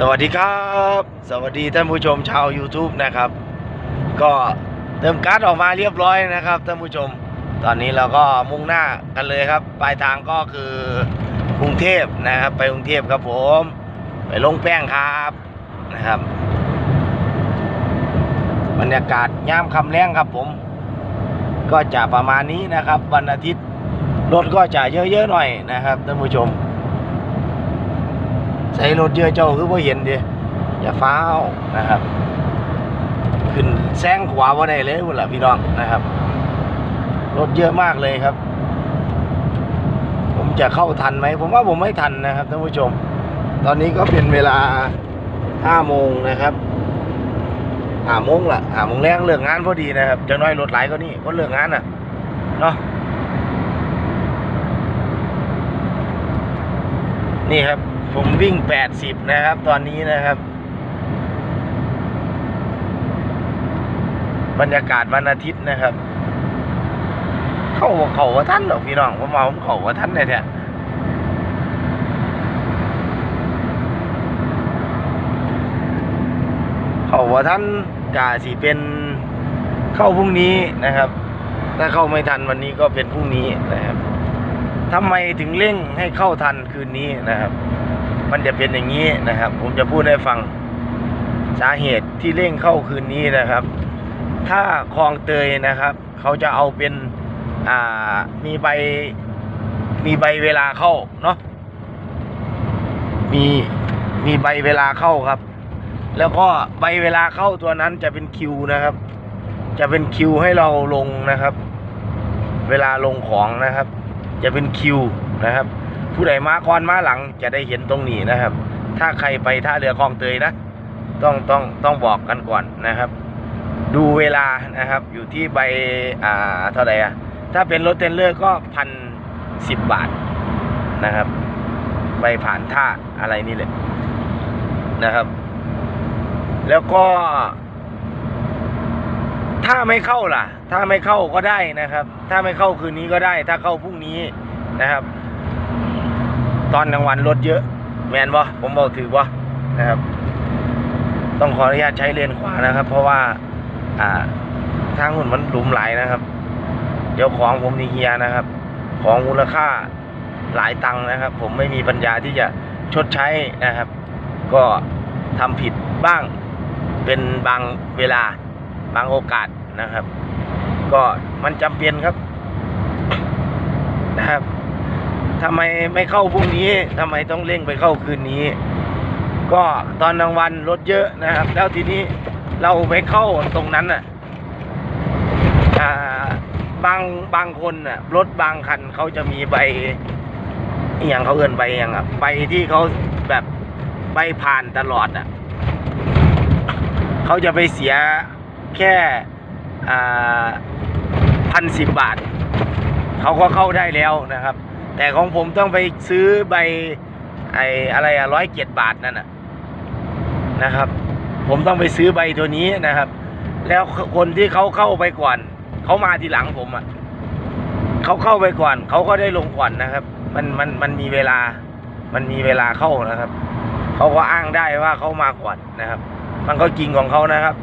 สวัสดีครับ สวัสดีท่านผู้ชมชาว YouTube นะครับ ก็เติมการ์ดออกมาเรียบร้อยนะครับท่านผู้ชม ตอนนี้เราก็มุ่งหน้ากันเลยครับ ปลายทางก็คือกรุงเทพนะครับ ไปกรุงเทพครับผม ไปลงแป้งครับนะครับ บรรยากาศย่ามคำแรงครับผม ก็จะประมาณนี้นะครับ วันอาทิตย์รถก็จะเยอะๆหน่อยนะครับท่านผู้ชม ใส่รถเยอะเจ้าคือพ่เห็นดิอย่าฟ้าวนะครับ ขึ้นแซงขวาว่าได้เลยพุ่นล่ะพี่น้องนะครับ รถเยอะมากเลยครับ ผมจะเข้าทันไหมผมว่าผมไม่ทันนะครับท่านผู้ชม ตอนนี้ก็เป็นเวลาห้าโมงนะครับห้าโมงละห้าโมงแรงเลิกงานพอดีนะครับจะน้อยรถไหลก็นี่ก็เลิกงานน่ะเนาะ นี่ครับ ผมวิ่ง 80 นะครับ ตอนนี้นะครับ บรรยากาศวันอาทิตย์นะครับ เข้าเขาว่าท่านหรอพี่น้องผมมาผมเขาว่าท่านเลยเนี่ยเขาว่าท่านกาสิเป็นเข้าพรุ่งนี้นะครับ ถ้าเข้าไม่ทันวันนี้ก็เป็นพรุ่งนี้นะครับ ทำไมถึงเร่งให้เข้าทันคืนนี้นะครับ มันจะเป็นอย่างนี้นะครับ ผมจะพูดให้ฟังสาเหตุที่เร่งเข้าคืนนี้นะครับ ถ้าคลองเตยนะครับ เขาจะเอาเป็นอ่ามีใบมีใบเวลาเข้าเนาะมีมีใบเวลาเข้าครับ แล้วก็ใบเวลาเข้าตัวนั้นจะเป็นคิวนะครับ จะเป็นคิวให้เราลงนะครับ เวลาลงของนะครับ จะเป็นคิวนะครับ ผู้ใดมาก่อนมาหลังจะได้เห็นตรงนี้นะครับ ถ้าใครไปท่าเรือคลองเตยนะ ต้องต้องต้องบอกกันก่อนนะครับ ดูเวลานะครับ อยู่ที่ใบอ่าเท่าไหร่อะถ้าเป็นรถเทรลเลอร์ก็พันสิบบาทนะครับใบผ่านท่าอะไรนี่แหละนะครับ แล้วก็ ถ้าไม่เข้าล่ะ ถ้าไม่เข้าก็ได้นะครับ ถ้าไม่เข้าคืนนี้ก็ได้ ถ้าเข้าพรุ่งนี้นะครับ ตอนกลางวันรถเยอะ แมนบ่ผมบอกถือบ่นะครับ ต้องขออนุญาตใช้เลนขวานะครับ เพราะว่า อ่า ทางหุ่นมันหลุมไหลายนะครับ เดี๋ยวของผมนี่เฮียนะครับ ของมูลค่าหลายตังค์นะครับ ผมไม่มีปัญญาที่จะชดใช้นะครับ ก็ทำผิดบ้างเป็นบางเวลา บางโอกาสนะครับ ก็มันจำเป็นครับนะครับทำไมไม่เข้าพรุ่งนี้ทำไมต้องเร่งไปเข้าคืนนี้ ก็ตอนกลางวันรถเยอะนะครับ แล้วทีนี้เราไปเข้าตรงนั้นน่ะบางบางคนน่ะรถบางคันเขาจะมีใบอย่างเขาเอื่นใบอย่างอะใบที่เขาแบบใบผ่านตลอดอะเขาจะไปเสีย แค่พันสิบบาท เขาก็เข้าได้แล้วนะครับ แต่ของผมต้องไปซื้อใบไอ้อะไรอะร้อยเจ็ดบาทนั่นนะนะครับ ผมต้องไปซื้อใบตัวนี้นะครับ แล้วคนที่เขาเข้าไปก่อน เขามาทีหลังผมอะเขาเข้าไปก่อน เขาก็ได้ลงก่อนนะครับ มันมันมันมีเวลา มันมีเวลาเข้านะครับ เขาก็อ้างได้ว่าเขามาก่อนนะครับ มันก็จริงของเขานะครับ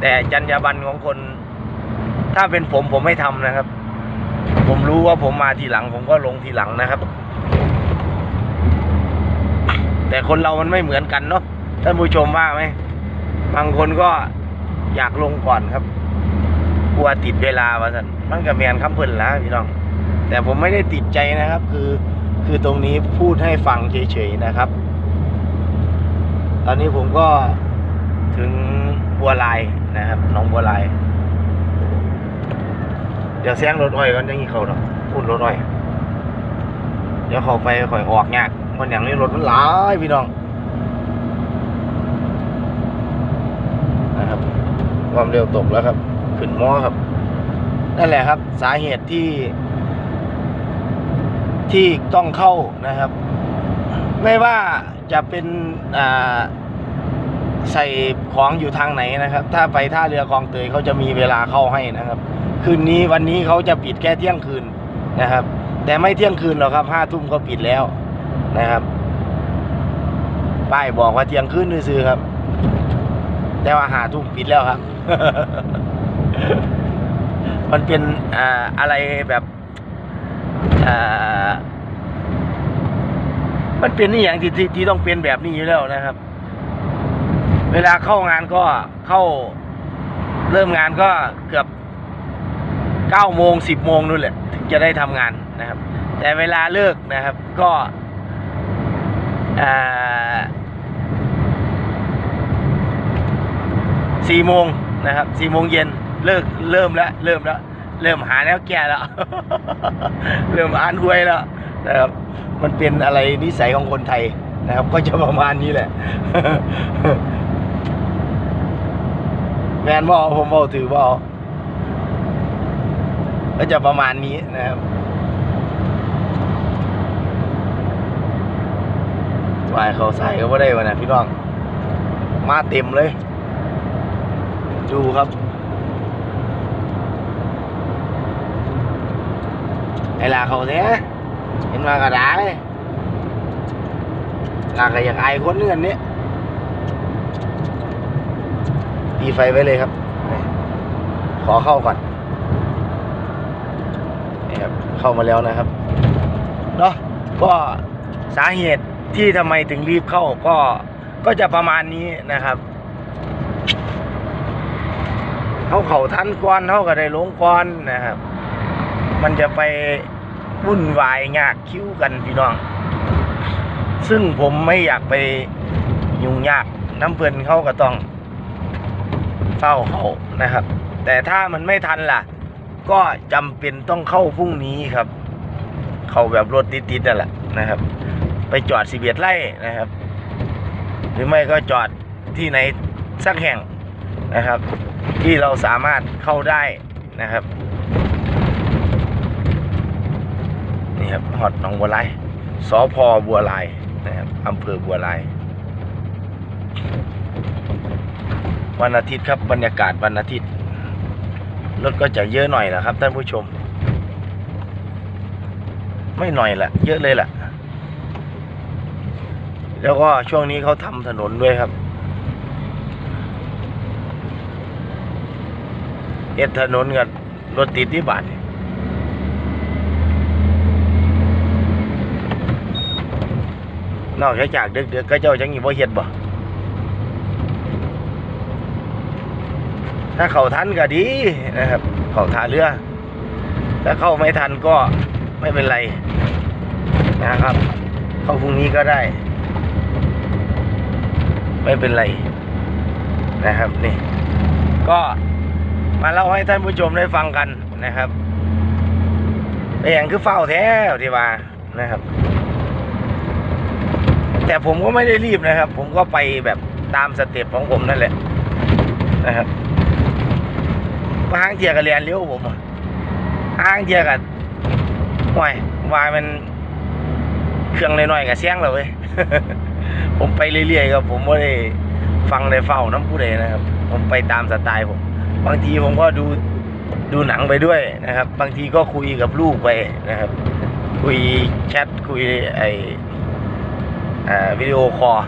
แต่จรรยาบรรณของคน ถ้าเป็นผมผมไม่ทำนะครับ ผมรู้ว่าผมมาทีหลัง ผมก็ลงทีหลังนะครับ แต่คนเรามันไม่เหมือนกันเนาะท่านผู้ชมว่าไหมบางคนก็อยากลงก่อนครับกลัวติดเวลาว่าสันมันก็แมนคำเพิ่นละพี่น้อง แต่ผมไม่ได้ติดใจนะครับ คือคือตรงนี้พูดให้ฟังเฉยๆนะครับ ตอนนี้ผมก็ ถึงบัวลายนะครับหน้องบัวลาย เดี๋ยวแซงรถอ้อยก่อนยังอีเขาเนาะพูดรถอ้อย เดี๋ยวเขาไปข่อยออกยากมันอย่างนี้รถมันหลายพี่น้องนะครับความเร็วตกแล้วครับ ขึ้นมอครับ นั่นแหละครับ สาเหตุที่ ที่ต้องเข้านะครับ ไม่ว่าจะเป็นอ่า ใส่ของอยู่ทางไหนนะครับ ถ้าไปท่าเรือคลองเตยเขาจะมีเวลาเข้าให้นะครับ คืนนี้วันนี้เขาจะปิดแค่เที่ยงคืนนะครับ แต่ไม่เที่ยงคืนหรอกครับห้าทุ่มก็ปิดแล้วนะครับป้ายบอกว่าเที่ยงคืนซื้อครับ แต่ว่าหาทุ่มปิดแล้วครับ มันเป็นอ่าอะไรแบบอ่ามันเป็นนี่อย่างที่ที่ที่ต้องเป็นแบบนี้อยู่แล้วนะครับ เวลาเข้างานก็เข้าเริ่มงานก็เกือบเก้าโมงสิบโมงนู่นแหละถึงจะได้ทำงานนะครับ แต่เวลาเลิกนะครับก็สี่โมงนะครับสี่โมงเย็นเลิกเริ่มแล้วเริ่มแล้วเริ่มหาแนวแก้แล้ว เริ่มอ่านหวยแล้วนะครับ มันเป็นอะไรนิสัยของคนไทยนะครับ ก็จะประมาณนี้แหละ แมนบอผมบอถือบอก็จะประมาณนี้นะครับวายเขาใส่ก็ไม่ได้วะนะพี่น้อง มาเต็มเลย ดูครับไอ้ลาเขาเนี้ยเห็นมากระดาเลยลาก็อยากอายคนเงื่อนนี้ย ตีไฟไว้เลยครับ ขอเข้าก่อนนี่ครับเข้ามาแล้วนะครับเนาะก็สาเหตุที่ทำไมถึงรีบเข้าก็ก็จะประมาณนี้นะครับเขาเข่าทันก่อนเขาก็ได้ลงก่อนนะครับ มันจะไปวุ่นวายยากคิ้วกันพี่น้อง ซึ่งผมไม่อยากไปยุ่งยากน้ำเพลินเขาก็ต้อง เฝ้าเขานะครับ แต่ถ้ามันไม่ทันล่ะ ก็จำเป็นต้องเข้าพรุ่งนี้ครับ เข้าแบบรถติดๆนั่นแหละนะครับ ไปจอดสิเบียดไล่นะครับ หรือไม่ก็จอดที่ไหนสักแห่งนะครับ ที่เราสามารถเข้าได้นะครับนี่ครับฮอดหนองบัวลายสพบัวลายนะครับอำเภอบัวลาย วันอาทิตย์ครับบรรยากาศวันอาทิตย์รถก็จะเยอะหน่อยแหละครับท่านผู้ชม ไม่หน่อยแหละเยอะเลยแหละแล้วก็ช่วงนี้เขาทำถนนด้วยครับเอ็ดถนนกับรถติดที่บาทนี่นอกจากดึกๆกก็เจ้าจังยี่บ่เฮ็ดบ่ ถ้าเขาทันก็ดีนะครับ เขาท่าเรือ ถ้าเข้าไม่ทันก็ไม่เป็นไรนะครับ เข้าพรุ่งนี้ก็ได้ ไม่เป็นไรนะครับนี่ ก็มาเล่าให้ท่านผู้ชมได้ฟังกันนะครับไอ้อย่างคือเฝ้าแท้ที่ว่านะครับ แต่ผมก็ไม่ได้รีบนะครับ ผมก็ไปแบบตามสเต็ปของผมนั่นแหละนะครับ บางเทียกับเรียนเลี้ยวผมอะห้างเทียกับห่วยวายมันเครื่องน้อยๆกับเสียงเลยเว้ยผมไปเรื่อยๆครับผมไม่ได้ฟังได้เฝ้าน้ำผู้ใดนะครับ ผมไปตามสไตล์ผม บางทีผมก็ดูดูหนังไปด้วยนะครับ บางทีก็คุยกับลูกไปนะครับ คุยแชทคุยไอวิดีโอคอล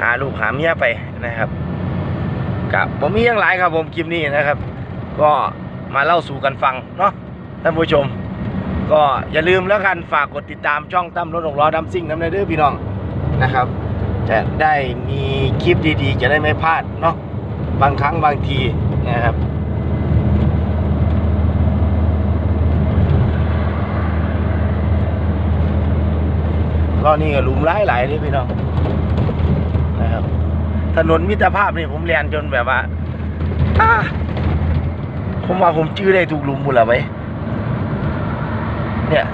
หาลูกหาเมียไปนะครับกับผมมีอย่างหลายครับผมคลิปนี้นะครับ ก็มาเล่าสู่กันฟังเนาะท่านผู้ชม ก็อย่าลืมแล้วกันฝากกดติดตามช่องตั้มรถหกล้อดัมซิ่งน้ำในเด้อพี่น้องนะครับ จะได้มีคลิปดีๆ จะได้ไม่พลาดเนาะบางครั้งบางทีนะครับก็นี่ก็หลุมหลายหลายเลยพี่น้องนะครับ ถนนมิตรภาพนี่ผมเรียนจนแบบว่าอ้า ผมว่าผมชื่อได้ถูกลุมหมดแล้วไหมเนี่ย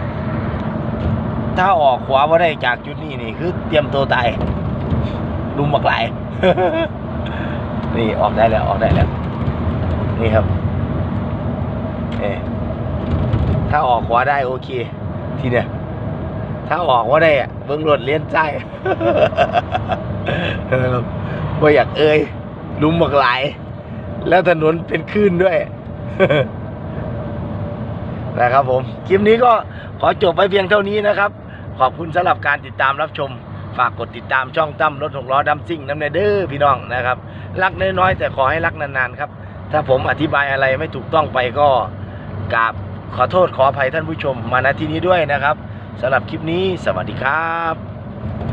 ถ้าออกขวาว่าได้จากจุดนี้นี่คือ เตรียมตัวตายลุมบักหลาย นี่ออกได้แล้วออกได้แล้ว นี่ครับเอถ้าออกขวาได้โอเค ทีเนี้ยถ้าออกว่าได้อะเบิ้งรถเลี้ยนใจว่าอยากเอ่ยลุมบักหลาย แล้วถนนเป็นคลื่นด้วย นะครับผม คลิปนี้ก็ขอจบไปเพียงเท่านี้นะครับ ขอบคุณสำหรับการติดตามรับชม ฝากกดติดตามช่องตั้มรถหกล้อดัมซิ่งน้ำเนเด้อพี่น้องนะครับ รักน้อยๆแต่ขอให้รักนานๆครับ ถ้าผมอธิบายอะไรไม่ถูกต้องไปก็กราบขอโทษขออภัยท่านผู้ชมมาณที่นี้ด้วยนะครับสำหรับคลิปนี้สวัสดีครับ